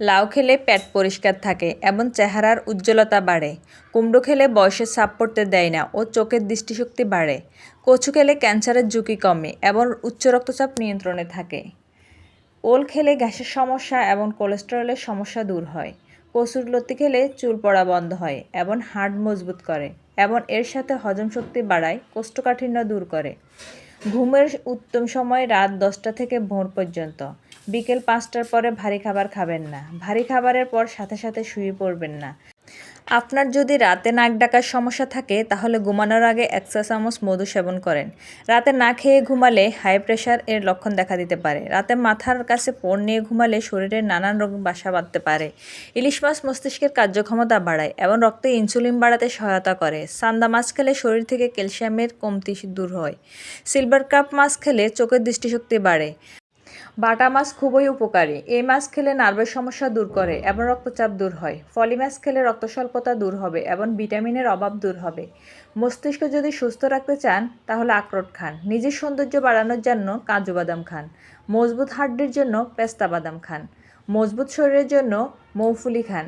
লাউ খেলে পেট পরিষ্কার থাকে এবং চেহারার উজ্জ্বলতা বাড়ে। কুমড়ো খেলে বয়সের ছাপ পড়তে দেয় না ও চোখের দৃষ্টিশক্তি বাড়ে। কচু খেলে ক্যান্সারের ঝুঁকি কমে এবং উচ্চ রক্তচাপ নিয়ন্ত্রণে থাকে। ওল খেলে গ্যাসের সমস্যা এবং কোলেস্টেরলের সমস্যা দূর হয়। কচুর লতি খেলে চুল পড়া বন্ধ হয় এবং হাড় মজবুত করে এবং এর সাথে হজম শক্তি বাড়ায়, কোষ্ঠকাঠিন্য দূর করে। ঘুমের উত্তম সময় রাত দশটা থেকে ভোর পর্যন্ত। বিকেল পাঁচটার পরে ভারী খাবার খাবেন না। ভারী খাবারের পর সাথে সাথে শুয়ে পড়বেন না। আপনার যদি রাতে নাক ডাকার সমস্যা থাকে, তাহলে ঘুমানোর আগে এক চামচ মধু সেবন করেন। রাতে না খেয়ে ঘুমালে হাই প্রেশার এর লক্ষণ দেখা দিতে পারে। রাতে মাথার কাছে পড় নিয়ে ঘুমালে শরীরে নানান রোগ বাসা বাঁধতে পারে। ইলিশ মাছ মস্তিষ্কের কার্যক্ষমতা বাড়ায় এবং রক্তে ইনসুলিন বাড়াতে সহায়তা করে। সান্দা মাছ খেলে শরীর থেকে ক্যালসিয়ামের কমতি দূর হয়। সিলভার কাপ মাছ খেলে চোখের দৃষ্টিশক্তি বাড়ে। বাটা মাছ খুবই উপকারী। এই মাছ খেলে নার্ভের সমস্যা দূর করে এবং রক্তচাপ দূর হয়। ফলি মাছ খেলে রক্ত স্বল্পতা দূর হবে এবং ভিটামিনের অভাব দূর হবে। মস্তিষ্ক যদি সুস্থ রাখতে চান, তাহলে আখরোট খান। নিজের সৌন্দর্য বাড়ানোর জন্য কাজু বাদাম খান। মজবুত হাড্ডির জন্য পেস্তা বাদাম খান। মজবুত শরীরের জন্য মৌফুলি খান।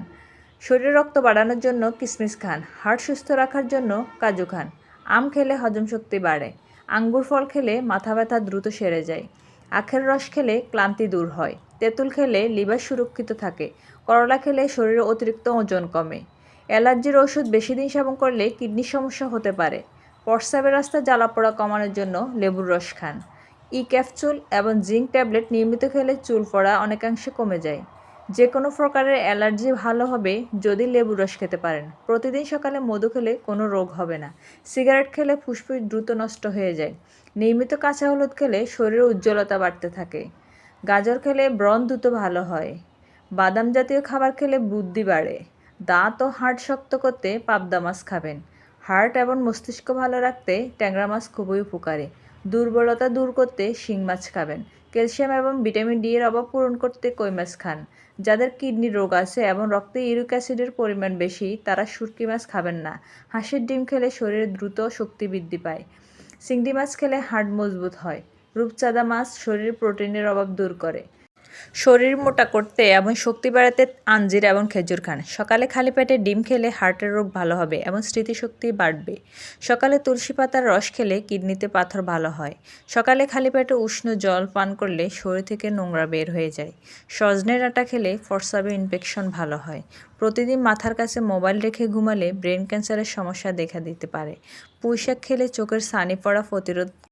শরীরে রক্ত বাড়ানোর জন্য কিশমিশ খান। হার্ট সুস্থ রাখার জন্য কাজু খান। আম খেলে হজম শক্তি বাড়ে। আঙ্গুর ফল খেলে মাথা ব্যথা দ্রুত সেরে যায়। আখের রস খেলে ক্লান্তি দূর হয়, তেঁতুল খেলে লিভার সুরক্ষিত থাকে, করলা খেলে শরীরে অতিরিক্ত ওজন কমে। অ্যালার্জির ওষুধ বেশি দিন সেবন করলে কিডনির সমস্যা হতে পারে। প্রস্রাবের রাস্তা জ্বালাপোড়া কমানোর জন্য লেবুর রস খান। ই ক্যাপসুল এবং জিঙ্ক ট্যাবলেট নিয়মিত খেলে চুল পড়া অনেকাংশে কমে যায়। যে কোনো প্রকারের অ্যালার্জি ভালো হবে যদি লেবু রস খেতে পারেন। প্রতিদিন সকালে মধু খেলে কোনো রোগ হবে না। সিগারেট খেলে ফুসফুস দ্রুত নষ্ট হয়ে যায়। নিয়মিত কাঁচা হলুদ খেলে শরীরে উজ্জ্বলতা বাড়তে থাকে। গাজর খেলে ব্রণ দ্রুত ভালো হয়। বাদাম জাতীয় খাবার খেলে বুদ্ধি বাড়ে। দাঁত ও হাড় শক্ত করতে পাবদা মাছ খাবেন। হার্ট এবং মস্তিষ্ক ভালো রাখতে ট্যাংরা মাছ খুবই উপকারী। দুর্বলতা দূর করতে শিং মাছ খাবেন। ক্যালসিয়াম এবং ভিটামিন ডি এর অভাব পূরণ করতে কই মাছ খান। যাদের কিডনি রোগ আছে এবং রক্তে ইউরিক অ্যাসিডের পরিমাণ বেশি, তারা শুটকি মাছ খাবেন না। হাঁসের ডিম খেলে শরীরে দ্রুত শক্তি বৃদ্ধি পায়। চিংড়ি মাছ খেলে হাড় মজবুত হয়। রূপচাঁদা মাছ শরীরে প্রোটিনের অভাব দূর করে। শরীর মোটা করতে এবং শক্তি বাড়াতে আঞ্জির এবং খেজুর খান। সকালে খালি পেটে ডিম খেলে হার্টের রোগ ভালো হবে এবং স্মৃতিশক্তি বাড়বে। সকালে তুলসী পাতার রস খেলে কিডনিতে পাথর ভালো হয়। সকালে খালি পেটে উষ্ণ জল পান করলে শরীর থেকে নোংরা বের হয়ে যায়। সজনের আটা খেলে ফরসাবে ইনফেকশন ভালো হয়। প্রতিদিন মাথার কাছে মোবাইল রেখে ঘুমালে ব্রেন ক্যান্সারের সমস্যা দেখা দিতে পারে। পুঁইশাক খেলে চোখের সানি পড়া প্রতিরোধ